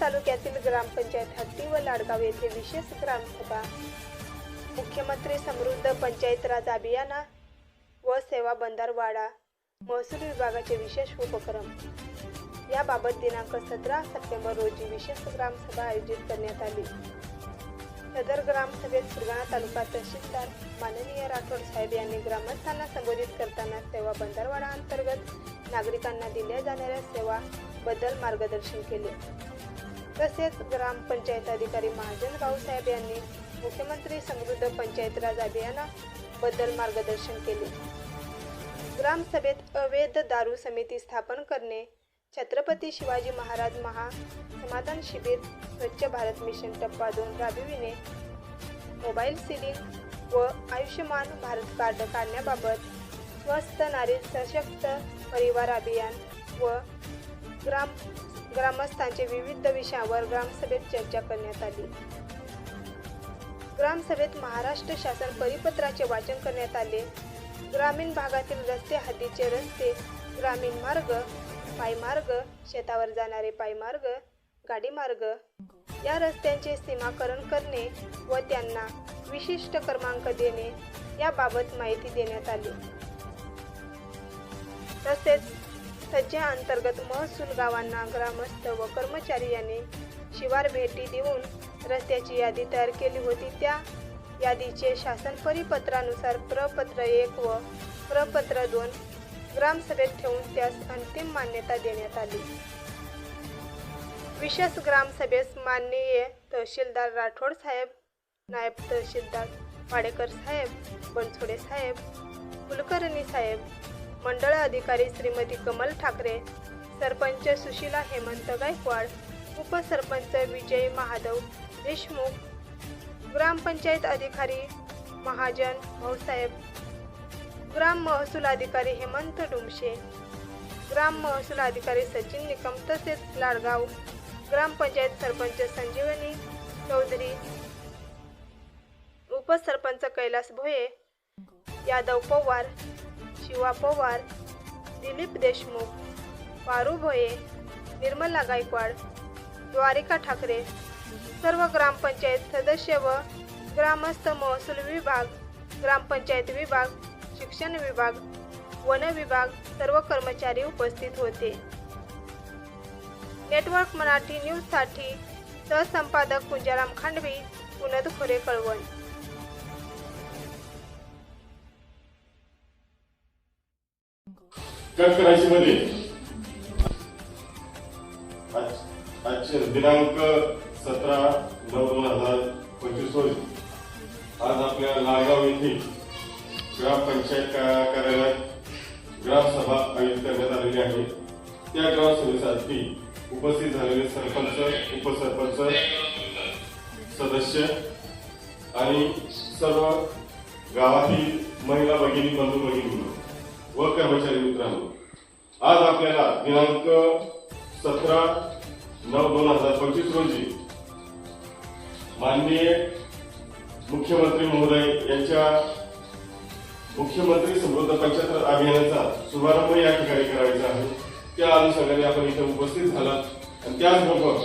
तालुक्यातील ग्रामपंचायत हत्ती व लाडगाव येथे विशेष ग्रामसभा. मुख्यमंत्री समृद्ध पंचायत राज अभियाना व सेवा बंधारवाडा महसूल विभागाचे विशेष उपक्रम. याबाबत दिनांक सतरा सप्टेंबर रोजी विशेष ग्रामसभा आयोजित करण्यात आली. सदर ग्रामसभेत सुरगाणा तालुका तहसीलदार माननीय राठोड साहेब यांनी ग्रामस्थांना संबोधित करताना सेवा बंधारवाडा अंतर्गत नागरिकांना दिल्या जाणाऱ्या सेवा बद्दल मार्गदर्शन केले. तसेच ग्रामपंचायत अधिकारी महाजन रावसाहेब यांनी मुख्यमंत्री समृद्ध पंचायत राज अभियानाबद्दल मार्गदर्शन केले. ग्रामसभेत अवैध दारू समिती स्थापन करणे छत्रपती शिवाजी महाराज महा समाधान शिबिर स्वच्छ भारत मिशन टप्पा दोन राबविणे मोबाईल सिलिंग व आयुष्यमान भारत कार्ड काढण्याबाबत स्वस्त नारी सशक्त परिवार अभियान व ग्राम ग्रामस्थांचे विविध विषयावर ग्रामसभेत चर्चा करण्यात आली. ग्रामसभेत महाराष्ट्र शासन परिपत्राचे वाचन करण्यात आले. ग्रामीण भागातील रस्ते हद्दीचे रस्ते ग्रामीण मार्ग पायमार्ग शेतावर जाणारे पायमार्ग गाडी मार्ग या रस्त्यांचे सीमाकरण करणे व त्यांना विशिष्ट क्रमांक देणे याबाबत माहिती देण्यात आली. तसेच सज्जा अंतर्गत महसूल गावांना ग्रामस्थ व कर्मचारी यांनी शिवार भेटी देऊन रस्त्याची यादी तयार केली होती. त्या यादीचे शासन परिपत्रानुसार प्रपत्र एक व प्रपत्र दोन ग्रामसभेत ठेवून त्यास अंतिम मान्यता देण्यात आली. विशेष ग्रामसभेस माननीय तहसीलदार राठोड साहेब नायब तहसीलदार वाडेकर साहेब बनसोडे साहेब कुलकर्णी साहेब मंडळ अधिकारी श्रीमती कमल ठाकरे सरपंच सुशीला हेमंत गायकवाड उपसरपंच विजय महादेव देशमुख ग्रामपंचायत अधिकारी महाजन भाऊसाहेब ग्राम महसूल अधिकारी हेमंत डुमशे ग्राम महसूल अधिकारी सचिन निकम तसेच लाडगाव ग्रामपंचायत सरपंच संजीवनी चौधरी उपसरपंच कैलास भोये यादव पवार शिवा पवार दिलीप देशमुख पारू भोये निर्मला गायकवाड द्वारिका ठाकरे सर्व ग्रामपंचायत सदस्य व ग्रामस्थ महसूल विभाग ग्रामपंचायत विभाग शिक्षण विभाग वन विभाग सर्व कर्मचारी उपस्थित होते. नेटवर्क मराठी न्यूजसाठी सहसंपादक कुंजाराम खांडवी पुनद खोरे कळवण. कटकराशीमध्ये आज- आजचे दिनांक सतरा नऊ दोन हजार पंचवीस रोजी. आज आपल्या लालगाव येथे ग्रामपंचायत कार्यालयात ग्रामसभा आयोजित करण्यात आलेली आहे. त्या ग्रामसभेसाठी उपस्थित झालेले सरपंच उपसरपंच सदस्य आणि सर्व गावातील महिला भगिनी बंधू भगिनी व कर्मचारी आज आपल्याला दिनांक सतरा नऊ दोन हजार पंचवीस रोजी माननीय मुख्यमंत्री महोदय यांच्या मुख्यमंत्री समृद्ध पंचायत अभियानाचा शुभारंभ या ठिकाणी करायचा आहे. त्या अनुषंगाने आपण इथे उपस्थित झालात. आणि त्याचबरोबर